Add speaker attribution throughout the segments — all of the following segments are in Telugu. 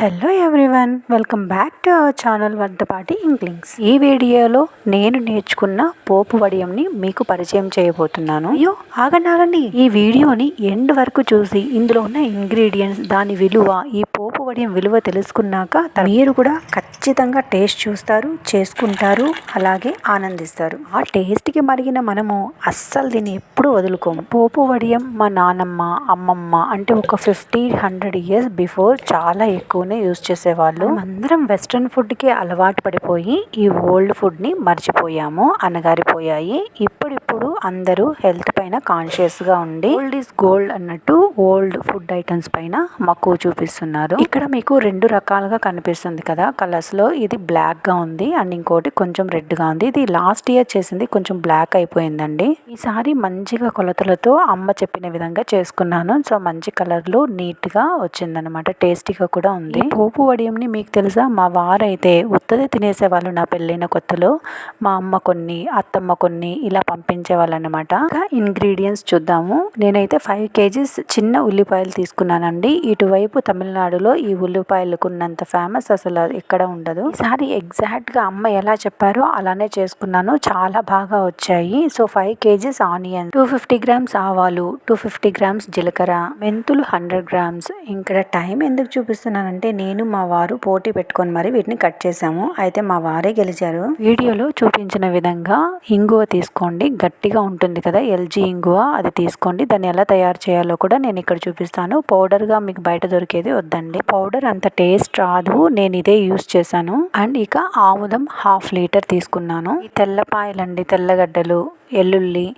Speaker 1: Hello everyone welcome back to our channel Vaddapati ఇంగ్లింగ్స్ ఈ వీడియోలో నేను నేర్చుకున్న పోపు వడియంని మీకు పరిచయం చేయబోతున్నాను. అయ్యో ఆగండి ఆగండి ఈ వీడియోని ఎండ్ వరకు చూసి ఇందులో ఉన్న ఇంగ్రీడియంట్స్ దాని విలువ ఈ పోపు వడియం విలువ తెలుసుకున్నాక మీరు కూడా ఖచ్చితంగా టేస్ట్ చూస్తారు చేసుకుంటారు అలాగే ఆనందిస్తారు. ఆ టేస్ట్కి మరిగిన మనము అస్సలు దీన్ని ఎప్పుడు వదులుకోము. పోపు వడియం మా నానమ్మ అమ్మమ్మ అంటే ఒక ఫిఫ్టీ హండ్రెడ్ ఇయర్స్ బిఫోర్ చాలా ఎక్కువనే యూజ్ చేసేవాళ్ళు. అందరం వెస్ట్రన్ ఫుడ్కి అలవాటు పడిపోయి ఈ ఓల్డ్ ఫుడ్ని మర్చిపోయాము అనగారిపోయాయి ఇప్పుడిప్పుడు అందరూ హెల్త్ పైన కాన్షియస్గా ఉండి ఓల్డ్ ఈజ్ గోల్డ్ అన్నట్టు ఓల్డ్ ఫుడ్ ఐటమ్స్ పైన మక్కువ చూపిస్తున్నారు. ఇక్కడ మీకు రెండు రకాలుగా కనిపిస్తుంది కదా. కలర్స్లో ఇది బ్లాక్గా ఉంది అండ్ ఇంకోటి కొంచెం రెడ్గా ఉంది. ఇది లాస్ట్ ఇయర్ చేసింది కొంచెం బ్లాక్ అయిపోయిందండి. ఈసారి మంచిగా కొలతలతో అమ్మ చెప్పిన విధంగా చేసుకున్నాను. సో మంచి కలర్లు నీట్గా నీట్గా వచ్చిందనమాట టేస్టీగా కూడా ఉంది. పోపు వడియంని మీకు తెలుసా? మా వారైతే ఉత్తది తినేసే వాళ్ళు నా పెళ్ళైన కొత్తలో. మా అమ్మ కొన్ని అత్తమ్మ కొన్ని ఇలా పంపించే వాళ్ళు అనమాట ఇంగ్రీడియంట్స్ చూద్దాము. నేనైతే ఫైవ్ కేజీస్ చిన్న ఉల్లిపాయలు తీసుకున్నానండి. ఇటువైపు తమిళనాడులో ఈ ఉల్లిపాయలకు ఉన్నంత ఫేమస్ అసలు ఎక్కడ ఉండదు. ఈసారి ఎగ్జాక్ట్గా అమ్మ ఎలా చెప్పారో అలానే చేసుకున్నాను. చాలా బాగా వచ్చాయి. So five kgs onion two fifty grams ఆవాలు టూ ఫిఫ్టీ గ్రామ్స్ జీలకర్ర మెంతులు హండ్రెడ్ గ్రామ్స్. ఇక్కడ టైం ఎందుకు చూపిస్తున్నానంటే నేను మా వారు పోటీ పెట్టుకొని మరి వీటిని కట్ చేసాము అయితే మా వారే గెలిచారు. వీడియోలో చూపించిన విధంగా ఇంగువ తీసుకోండి. గట్టిగా ఉంటుంది కదా ఎల్జీ ఇంగువ అది తీసుకోండి. దాన్ని ఎలా తయారు చేయాలో కూడా నేను ఇక్కడ చూపిస్తాను. పౌడర్గా మీకు బయట దొరికేది వద్దండి. పౌడర్ అంత టేస్ట్ రాదు నేను ఇదే యూస్ చేశాను. అండ్ ఇక ఆముదం హాఫ్ లీటర్ తీసుకున్నాను. ఈ తెల్లపాయలండి తెల్లగడ్డలు ఎల్లుల్లి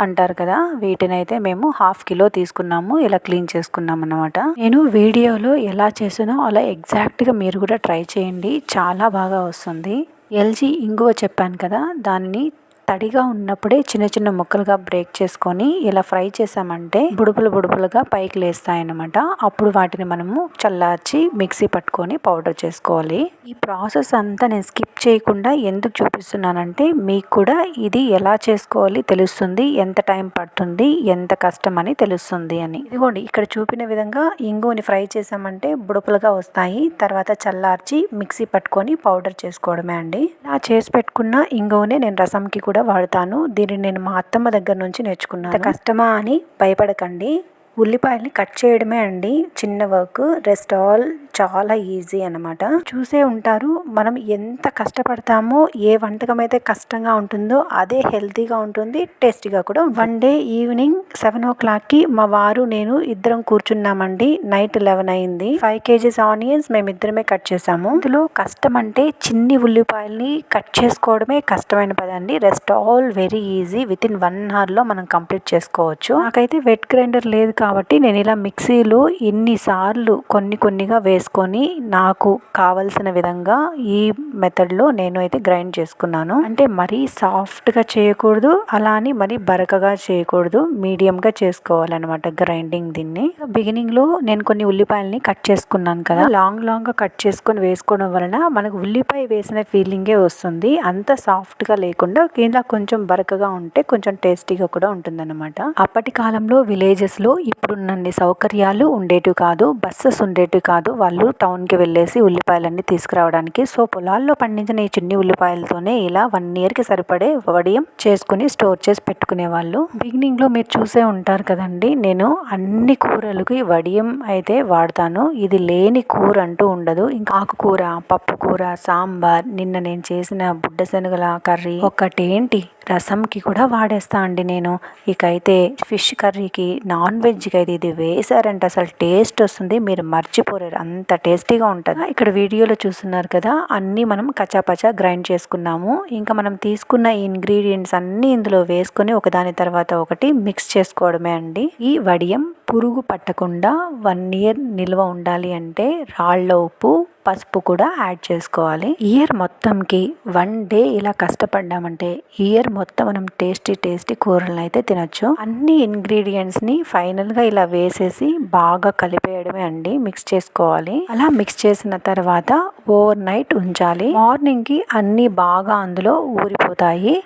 Speaker 1: అంటారు కదా వీటినైతే మేము హాఫ్ కిలో తీసుకున్నాము ఇలా క్లీన్ చేసుకున్నాం అనమాట నేను వీడియోలో ఎలా చేసానో అలా ఎగ్జాక్ట్గా మీరు కూడా ట్రై చేయండి చాలా బాగా వస్తుంది. ఎల్జీ ఇంగువ చెప్పాను కదా దాన్ని తడిగా ఉన్నప్పుడే చిన్న చిన్న ముక్కలుగా బ్రేక్ చేసుకొని ఇలా ఫ్రై చేసామంటే బుడుపులు బుడుపులుగా పైకి లేస్తాయన్నమాట. అప్పుడు వాటిని మనము చల్లార్చి మిక్సీ పట్టుకొని పౌడర్ చేసుకోవాలి. ఈ ప్రాసెస్ అంతా నేను స్కిప్ చేయకుండా ఎందుకు చూపిస్తున్నానంటే మీకు కూడా ఇది ఎలా చేసుకోవాలి తెలుస్తుంది ఎంత టైం పడుతుంది ఎంత కష్టం అని తెలుస్తుంది అని. ఇదిగోండి ఇక్కడ చూపిన విధంగా ఇంగువని ఫ్రై చేసామంటే బుడుపులుగా వస్తాయి. తర్వాత చల్లార్చి మిక్సీ పట్టుకొని పౌడర్ చేసుకోవడమే అండి. ఇలా చేసి పెట్టుకున్న ఇంగువనే నేను రసంకి కూడా కూడా వాడతాను. దీన్ని నేను మా అత్తమ్మ దగ్గర నుంచి నేర్చుకున్నాను. కష్టమా అని భయపడకండి. ఉల్లిపాయల్ని కట్ చేయడమే అండి. చిన్న వర్క్ రెస్ట్ ఆల్ చాలా ఈజీ అనమాట చూసే ఉంటారు మనం ఎంత కష్టపడతామో ఏ వంటకం అయితే కష్టంగా ఉంటుందో అదే హెల్తీగా ఉంటుంది టేస్టీగా కూడా వన్ డే ఈవినింగ్ సెవెన్ ఓ క్లాక్కి మా వారు నేను ఇద్దరం కూర్చున్నామండి. నైట్ లెవెన్ అయింది. ఫైవ్ కేజీస్ ఆనియన్స్ మేము ఇద్దరమే కట్ చేసాము. ఇందులో కష్టం అంటే చిన్ని ఉల్లిపాయల్ని కట్ చేసుకోవడమే కష్టమైన పదండి rest all very easy. Within one అవర్లో మనం కంప్లీట్ చేసుకోవచ్చు. నాకైతే వెట్ గ్రైండర్ లేదు కాబట్టి నేను ఇలా మిక్సీలో ఎన్నిసార్లు కొన్ని కొన్నిగా చేసుకొని నాకు కావలసిన విధంగా ఈ మెథడ్లో నేను అయితే గ్రైండ్ చేసుకున్నాను. అంటే మరీ సాఫ్ట్గా చేయకూడదు అలా అని మరీ బరకగా చేయకూడదు మీడియంగా చేసుకోవాలన్నమాట గ్రైండింగ్ దీన్ని. బిగినింగ్లో నేను కొన్ని ఉల్లిపాయలని కట్ చేసుకున్నాను కదా లాంగ్ లాంగ్గా కట్ చేసుకొని వేసుకోవడం వలన మనకు ఉల్లిపాయ వేసిన ఫీలింగే వస్తుంది. అంత సాఫ్ట్గా లేకుండా ఇలా కొంచెం బరకగా ఉంటే కొంచెం టేస్టీగా కూడా ఉంటుందన్నమాట. అప్పటి కాలంలో విలేజెస్లో ఇప్పుడున్నన్ని సౌకర్యాలు ఉండేటివి కాదు బస్సెస్ ఉండేటివి కాదు వాళ్ళు టౌన్కి వెళ్ళేసి ఉల్లిపాయలన్నీ తీసుకురావడానికి. సో పొలాల్లో పండించిన ఈ చిన్ని ఉల్లిపాయలతోనే ఇలా వన్ ఇయర్కి సరిపడే వడియం చేసుకుని స్టోర్ చేసి పెట్టుకునే వాళ్ళు బిగినింగ్లో మీరు చూసే ఉంటారు కదండి నేను అన్ని కూరలకి వడియం అయితే వాడతాను. ఇది లేని కూర అంటూ ఉండదు. ఇంకా ఆకుకూర పప్పుకూర సాంబార్ నిన్న నేను చేసిన బుడ్డ శనగల కర్రీ ఒకటేంటి? రసంకి కూడా వాడేస్తా అండి నేను. ఇకైతే ఫిష్ కర్రీకి నాన్ వెజ్కి అయితే ఇది వేసారంటే అసలు టేస్ట్ వస్తుంది. మీరు మర్చిపోలేరు. అంత టేస్టీగా ఉంటుంది. ఇక్కడ వీడియోలో చూస్తున్నారు కదా అన్నీ మనం కచాపచా గ్రైండ్ చేసుకున్నాము. ఇంకా మనం తీసుకున్న ఇంగ్రీడియంట్స్ అన్నీ ఇందులో వేసుకొని ఒకదాని తర్వాత ఒకటి మిక్స్ చేసుకోవడమే అండి. ఈ వడియం పురుగు పట్టకుండా వన్ ఇయర్ నిల్వ ఉండాలి అంటే రాళ్ళ ఉప్పు పసుపు కూడా యాడ్ చేసుకోవాలి. ఇయర్ మొత్తంకి వన్ డే ఇలా కష్టపడ్డామంటే ఇయర్ మొత్తం మనం టేస్టీ టేస్టీ కూరలను అయితే తినొచ్చు. అన్ని ఇంగ్రీడియంట్స్ని ఫైనల్గా ఇలా వేసేసి బాగా కలిపేయడమే అండి మిక్స్ చేసుకోవాలి. అలా మిక్స్ చేసిన తర్వాత ఓవర్ నైట్ ఉంచాలి. మార్నింగ్కి అన్నీ బాగా అందులో ఊరిపోతాయి.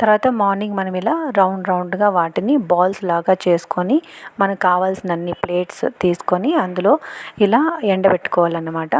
Speaker 1: తర్వాత మార్నింగ్ మనం ఇలా రౌండ్ రౌండ్గా వాటిని బాల్స్ లాగా చేసుకొని మనకు కావాల్సిన అన్ని ప్లేట్స్ తీసుకొని అందులో ఇలా ఎండబెట్టుకోవాలన్నమాట.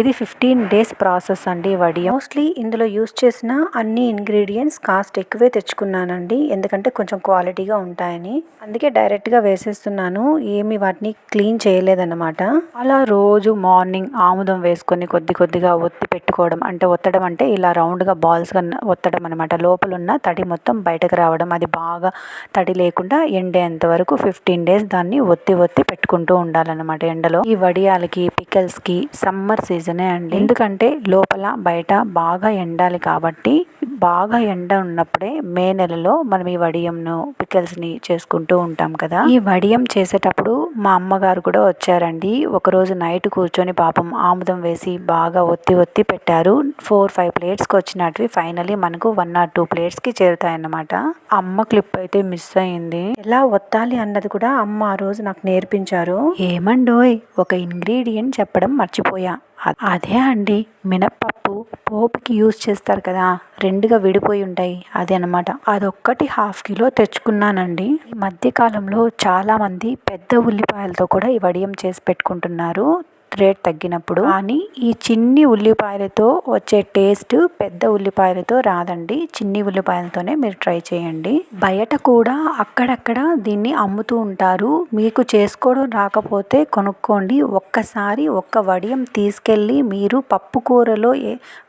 Speaker 1: ఇది ఫిఫ్టీన్ డేస్ ప్రాసెస్ అండి వడి మోస్ట్లీ ఇందులో యూస్ చేసిన అన్ని ఇంగ్రీడియంట్స్ కాస్ట్ ఎక్కువే తెచ్చుకున్నానండి. ఎందుకంటే కొంచెం క్వాలిటీగా ఉంటాయని. అందుకే డైరెక్ట్గా వేసేస్తున్నాను. ఏమి వాటిని క్లీన్ చేయలేదన్నమాట. అలా రోజు మార్నింగ్ ఆముదం వేసుకొని కొద్ది కొద్దిగా ఒత్తి పెట్టుకోవడం అంటే ఒత్తడం అంటే ఇలా రౌండ్గా బాల్స్గా ఒత్తడం అనమాట లోపల ఉన్న తడి మొత్తం బయటకు రావడం అది బాగా తడి లేకుండా ఎండేంత వరకు ఫిఫ్టీన్ డేస్ దాన్ని ఒత్తి ఒత్తి పెట్టుకుంటూ ఉండాలన్నమాట ఎండలో. ఈ వడియాలకి పికల్స్కి సమ్మర్ సీజనే అండి. ఎందుకంటే లోపల బయట బాగా ఎండాలి కాబట్టి బాగా ఎండ ఉన్నప్పుడే మే నెలలో మనం ఈ వడియంను పికల్స్ని చేసుకుంటూ ఉంటాం కదా. ఈ వడియం చేసేటప్పుడు మా అమ్మగారు కూడా వచ్చారండి. ఒకరోజు నైట్ కూర్చొని పాపం ఆముదం వేసి బాగా ఒత్తి ఒత్తి పెట్టారు. ఫోర్ ఫైవ్ ప్లేట్స్కి వచ్చినట్వి ఫైనలీ మనకు వన్ ఆర్ టూ ప్లేట్స్కి చేరుతాయన్నమాట. అమ్మ క్లిప్ అయితే మిస్ అయింది. ఎలా ఒత్తాలి అన్నది కూడా అమ్మ ఆ రోజు నాకు నేర్పించారు. ఏమండోయ్ ఒక ఇంగ్రీడియంట్ చెప్పడం మర్చిపోయా. అదే అండి. మినప్పప్పు పోపుకి యూజ్ చేస్తారు కదా రెండుగా విడిపోయి ఉంటాయి. అది అనమాట అదొక్కటి హాఫ్ కిలో తెచ్చుకున్నానండి. ఈ మధ్యకాలంలో చాలామంది పెద్ద ఉల్లిపాయలతో కూడా ఈ వడియం చేసి పెట్టుకుంటున్నారు. రేట్ తగ్గినప్పుడు. కానీ ఈ చిన్ని ఉల్లిపాయలతో వచ్చే టేస్ట్ పెద్ద ఉల్లిపాయలతో రాదండి. చిన్ని ఉల్లిపాయలతోనే మీరు ట్రై చేయండి. బయట కూడా అక్కడక్కడ దీన్ని అమ్ముతూ ఉంటారు. మీకు చేసుకోవడం రాకపోతే కొనుక్కోండి. ఒక్కసారి ఒక్క వడియం తీసుకెళ్ళి మీరు పప్పు కూరలో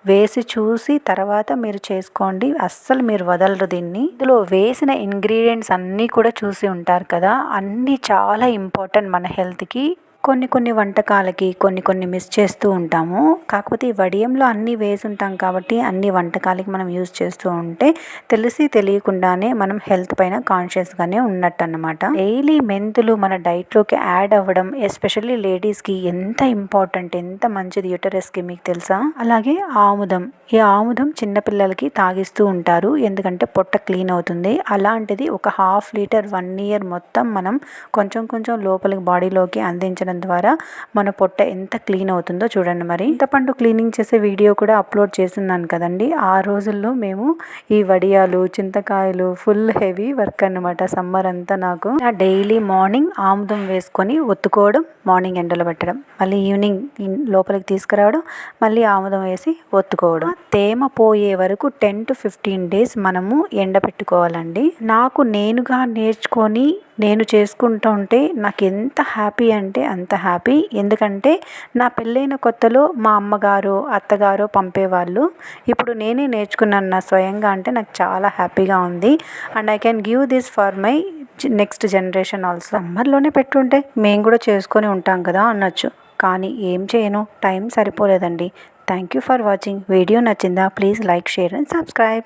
Speaker 1: వేసి చూసి తర్వాత మీరు చేసుకోండి. అస్సలు మీరు వదలరు దీన్ని. ఇందులో వేసిన ఇంగ్రీడియంట్స్ అన్నీ కూడా చూసి ఉంటారు కదా. అన్నీ చాలా ఇంపార్టెంట్ మన హెల్త్కి. కొన్ని కొన్ని వంటకాలకి కొన్ని కొన్ని మిస్ చేస్తూ ఉంటాము. కాకపోతే ఈ వడియంలో అన్నీ వేసి ఉంటాం కాబట్టి అన్ని వంటకాలకి మనం యూజ్ చేస్తూ ఉంటే తెలిసి తెలియకుండానే మనం హెల్త్ పైన కాన్షియస్గానే ఉన్నట్టు అనమాట డైలీ మెంతులు మన డైట్లోకి యాడ్ అవ్వడం ఎస్పెషల్లీ లేడీస్కి ఎంత ఇంపార్టెంట్ ఎంత మంచిది యూటరస్కి మీకు తెలుసా? అలాగే ఆముదం. ఈ ఆముదం చిన్నపిల్లలకి తాగిస్తూ ఉంటారు. ఎందుకంటే పొట్ట క్లీన్ అవుతుంది. అలాంటిది ఒక హాఫ్ లీటర్ వన్ ఇయర్ మొత్తం మనం కొంచెం కొంచెం లోపలికి బాడీలోకి అందించడం ద్వారా మన పొట్ట ఎంత క్లీన్ అవుతుందో చూడండి మరి. చింతపండు క్లీనింగ్ చేసే వీడియో కూడా అప్లోడ్ చేస్తున్నాను కదండి. ఆ రోజుల్లో మేము ఈ వడియాలు చింతకాయలు ఫుల్ హెవీ వర్క్ అనమాట సమ్మర్ అంతా నాకు. డైలీ మార్నింగ్ ఆముదం వేసుకొని ఒత్తుకోవడం మార్నింగ్ ఎండలో పెట్టడం మళ్ళీ ఈవినింగ్ లోపలికి తీసుకురావడం మళ్ళీ ఆముదం వేసి ఒత్తుకోవడం. తేమ పోయే వరకు టెన్ టు ఫిఫ్టీన్ డేస్ మనము ఎండబెట్టుకోవాలండి నాకు నేనుగా నేర్చుకొని నేను చేసుకుంటూ ఉంటే నాకు ఎంత హ్యాపీ అంటే అంత హ్యాపీ. ఎందుకంటే నా పెళ్ళైన కొత్తలో మా అమ్మగారు అత్తగారు పంపేవాళ్ళు. ఇప్పుడు నేనే నేర్చుకున్నాను నా స్వయంగా అంటే నాకు చాలా హ్యాపీగా ఉంది. And I can give this for my next generation also సమ్మర్లోనే పెట్టుంటే మేము కూడా చేసుకొని ఉంటాం కదా అనొచ్చు. కానీ ఏం చేయను? Time సరిపోలేదండి. Thank you for watching video నచ్చిందా? Please like share and subscribe.